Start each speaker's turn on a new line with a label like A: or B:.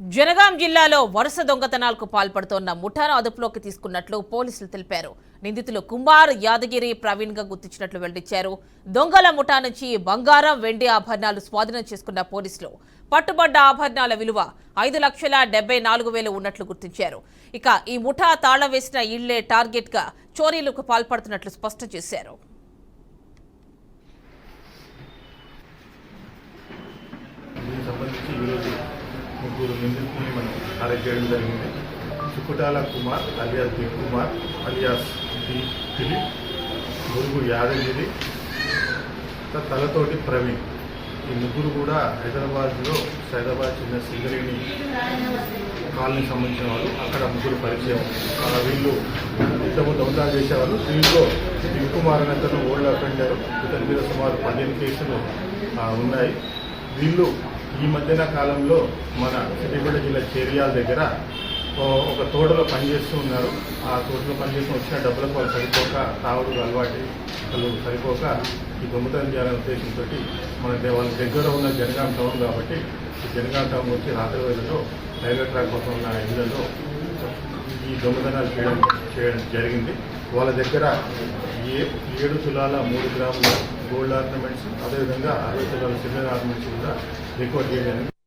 A: జనగాం జిల్లాలో వరుస దొంగతనాలకు పాల్పడుతోన్న ముఠాను అదుపులోకి తీసుకున్నట్లు పోలీసులు తెలిపారు. నిందితులు కుమార్ యాదగిరి ప్రవీణ్గా గుర్తించినట్లు వెల్లడించారు. దొంగల ముఠా నుంచి బంగారం వెండి ఆభరణాలు స్వాధీనం చేసుకున్న పోలీసులు పట్టుబడ్డ ఆభరణాల విలువ ఐదు లక్షల డెబ్బై నాలుగు వేలు ఉన్నట్లు గుర్తించారు. ఇక ఈ ముఠా తాళం వేసిన ఇళ్ళే టార్గెట్గా చోరీలకు పాల్పడుతున్నట్లు స్పష్టం చేశారు.
B: సంబంధించి ఈరోజు ముగ్గురు నిందితుల్ని మనం అరెస్ట్ చేయడం జరిగింది. Sukutala Kumar alias D Kumar alias D గురుగు మురుగు యాదగిరి త- తలతోటి ప్రవీణ్. ఈ ముగ్గురు కూడా హైదరాబాద్లో సైదాబాద్ చిన్న సింగరేణి కాలనీ సంబంధించిన వాళ్ళు. అక్కడ ముగ్గురు పరిచయం. వీళ్ళు ఇంతకు దొంగతనాలు చేసేవాళ్ళు. దీంట్లో దిల్ కుమార్ అనే అతను ఓల్డ్ అఫెండర్. ఇతని మీద సుమారు పదిహేను కేసులు ఉన్నాయి. వీళ్ళు ఈ మధ్యన కాలంలో మన సిద్దిపేట జిల్లా చేరియాల దగ్గర ఒక తోటలో పనిచేస్తూ ఉన్నారు. ఆ తోటలో పనిచేస్తూ వచ్చిన డబ్బులకు వాళ్ళు సరిపోక తాగుడు అలవాటు వాళ్ళు సరిపోక ఈ దొంగతనం చేయాలనే ఉద్దేశంతో మన దే- వాళ్ళ దగ్గర ఉన్న జనగాం టౌన్ కాబట్టి ఈ జనగాం టౌన్ వచ్చి రాత్రి వేళలో రైల్వే ట్రాక్ పక్కన ఉన్న ఇళ్ళలో ఈ దొంగతనాలు చేయడం చేయడం జరిగింది. వాళ్ళ దగ్గర ఏ ఏడు తులాల మూడు గ్రాముల గోల్డ్ ఆర్నమెంట్స్ అదేవిధంగా అరవై తులాల సిల్వర్ ఆర్నమెంట్స్ కూడా రికార్డ్ చేయడానికి